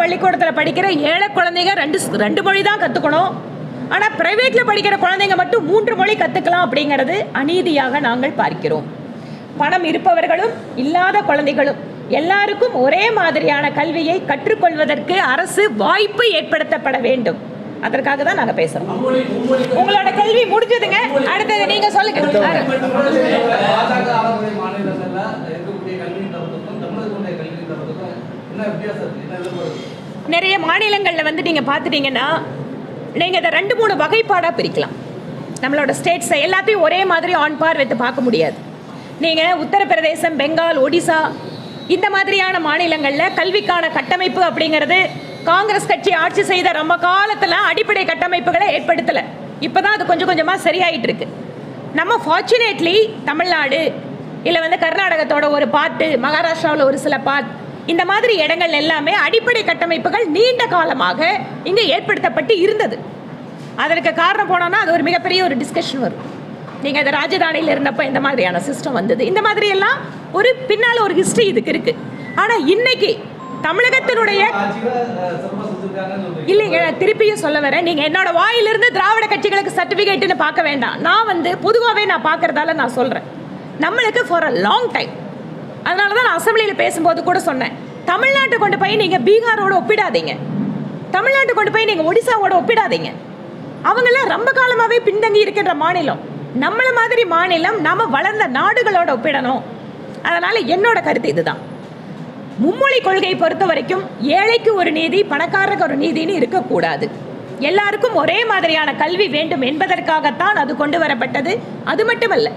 பள்ளிக்கூடத்தில் படிக்கிற ஏழை குழந்தைங்க ரெண்டு ரெண்டு மொழி தான் கற்றுக்கணும் ஆனால் ப்ரைவேட்டில் படிக்கிற குழந்தைங்க மட்டும் மூன்று மொழி கற்றுக்கலாம் அப்படிங்கிறது அநீதியாக நாங்கள் பார்க்கிறோம். பணம் இருப்பவர்களும் இல்லாத குழந்தைகளும் எல்லாருக்கும் ஒரே மாதிரியான கல்வியை கற்றுக்கொள்வதற்கு அரசு வாய்ப்பு ஏற்படுத்தப்பட வேண்டும். அதற்காக தான் நாங்கள் பேசுகிறோம் உங்களோட கல்வி முடிஞ்சதுங்க. அடுத்தது நீங்கள் சொல்லுங்க. நிறைய மாநிலங்களில் வந்து நீங்கள் பார்த்துட்டீங்கன்னா நீங்கள் இதை ரெண்டு மூணு வகைப்பாடாக பிரிக்கலாம். நம்மளோட ஸ்டேட்ஸை எல்லாத்தையும் ஒரே மாதிரி ஆன் பார் வைத்து பார்க்க முடியாது. நீங்கள் உத்தரப்பிரதேசம் பெங்கால் ஒடிசா இந்த மாதிரியான மாநிலங்களில் கல்விக்கான கட்டமைப்பு அப்படிங்கிறது காங்கிரஸ் கட்சி ஆட்சி செய்த ரொம்ப காலத்தில் அடிப்படை கட்டமைப்புகளை ஏற்படுத்தலை. இப்போ தான் அது கொஞ்சம் கொஞ்சமாக சரியாயிட்டு இருக்கு. நம்ம ஃபார்ச்சுனேட்லி தமிழ்நாடு இல்லை வந்து கர்நாடகத்தோட ஒரு பாட்டு மகாராஷ்டிராவில் ஒரு சில பாட் இந்த மாதிரி இடங்கள் எல்லாமே அடிப்படை கட்டமைப்புகள் நீண்ட காலமாக இங்கே ஏற்படுத்தப்பட்டு இருந்தது. அதற்கு காரணம் போனோம்னா அது ஒரு மிகப்பெரிய ஒரு டிஸ்கஷன் வரும். நீங்கள் அந்த ராஜதானியில் இருந்தப்போ இந்த மாதிரியான சிஸ்டம் வந்தது. இந்த மாதிரி எல்லாம் ஒரு பின்னால் ஒரு ஹிஸ்ட்ரி இதுக்கு இருக்கு. ஆனால் இன்னைக்கு தமிழகத்தினுடைய இல்லைங்க நான் திருப்பியும் சொல்ல வரேன். நீங்கள் என்னோட வாயிலிருந்து திராவிட கட்சிகளுக்கு சர்டிஃபிகேட்டுன்னு பார்க்க வேண்டாம். நான் வந்து பொதுவாகவே நான் பார்க்குறதால நான் சொல்கிறேன் நம்மளுக்கு ஃபார் அ லாங் டைம் அதனால தான் நான் அசம்பிளியில் பேசும்போது கூட சொன்னேன். தமிழ்நாட்டை கொண்டு போய் நீங்கள் பீகாரோட ஒப்பிடாதீங்க. தமிழ்நாட்டை கொண்டு போய் நீங்கள் ஒடிசாவோட ஒப்பிடாதீங்க. அவங்கெல்லாம் ரொம்ப காலமாகவே பின்தங்கி இருக்கின்ற மாநிலம். நம்மளை மாதிரி மாநிலம் நம்ம வளர்ந்த நாடுகளோட ஒப்பிடணும். அதனால் என்னோட கருத்து இதுதான். மும்மொழி கொள்கையை பொறுத்த வரைக்கும் ஏழைக்கு ஒரு நீதி பணக்காரருக்கு ஒரு நீதின்னு இருக்கக்கூடாது. எல்லாருக்கும் ஒரே மாதிரியான கல்வி வேண்டும் என்பதற்காகத்தான் அது கொண்டு வரப்பட்டது. அது மட்டுமல்ல.